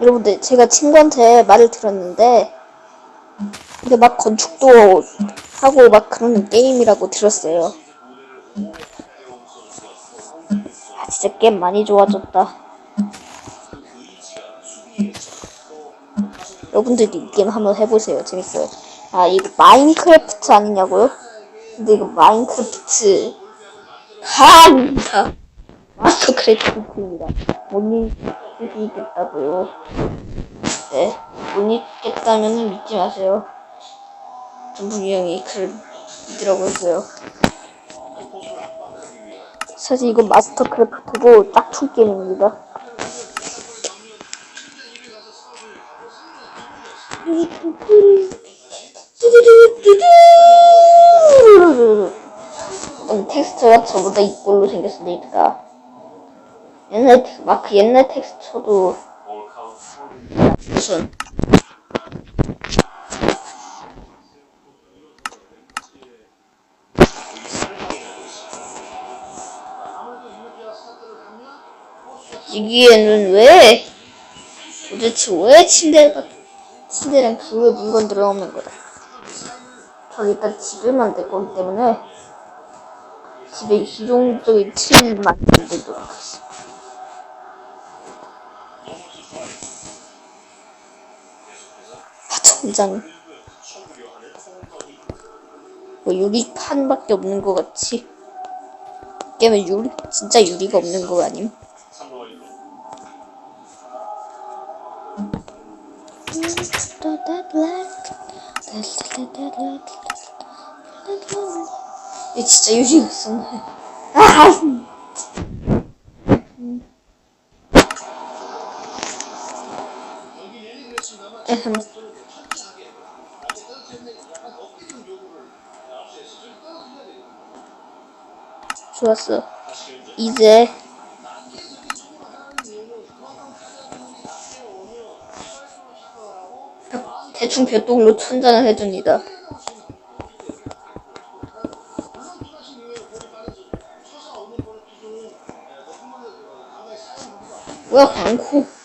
여러분들 제가 친구한테 말을 들었는데 이게 막 건축도 하고 막 그러는 게임이라고 들었어요. 아 진짜 게임 많이 좋아졌다. 여러분들도 이 게임 한번 해보세요. 재밌어요. 아 이거 마인크래프트 아니냐고요? 근데 이거 마인크래프트 아닙니다. 마스터 크래프트입니다. 못 잊겠다고요. 네, 못 잊겠다면 믿지 마세요. 전분이 형이 글을 믿으라고 했어요. 사실 이건 마스터 크래프트고 짝퉁 게임입니다. 음, 텍스트가 저보다 이꼴로 생겼으니까 옛날 텍- 마크 옛날 텍스처도 무슨 여기에는 왜 도대체 왜 침대가 침대랑 그 위에 물건 들어오는 거다. 저기 일단 집을 만들 거기 때문에 집에 이동적인 틀을 만들도록 하겠습니다. 아, 천장. 뭐 유리판밖에 없는 것 같지? 게임에 유리, 진짜 유리가 없는 거 아님? 이 진짜 유리가 있었네. 에헴. 좋았어. 이제 대충 벽돌로 천장을 해줍니다. 뭐야 광고?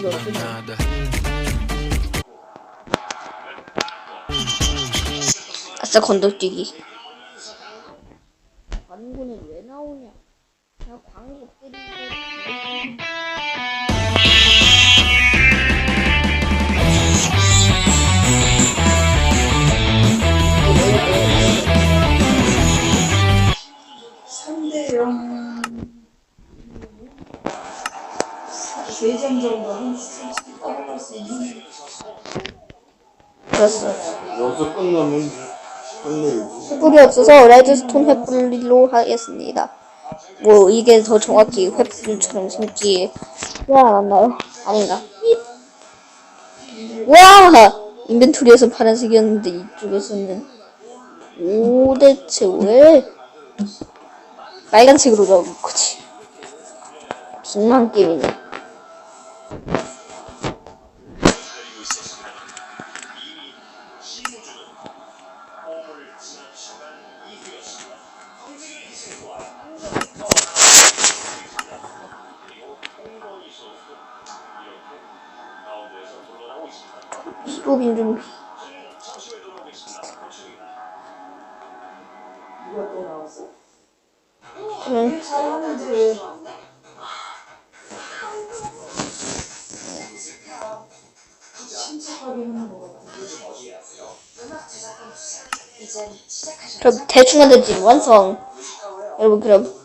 그게 없구나. nada. 아싸 건너뛰기. 광고는 왜 나오냐? 광고 때리고. 대장 정도는 솔직히 따라갈 수 있는 그렇어. 여기서 끝나면 끝내야지. 횃불이 없어서 레드스톤 횃불로 하겠습니다. 뭐 이게 더 정확히 횃불처럼 생기지 않았나요? 아닌가? 와! 인벤토리에서 파란색이었는데 이쪽에서는 오 대체 왜 빨간색으로 나온 거지? 빅만 게임이네. 하는 거 같아. 그럼 대충 만들지 완성. 여러분 그럼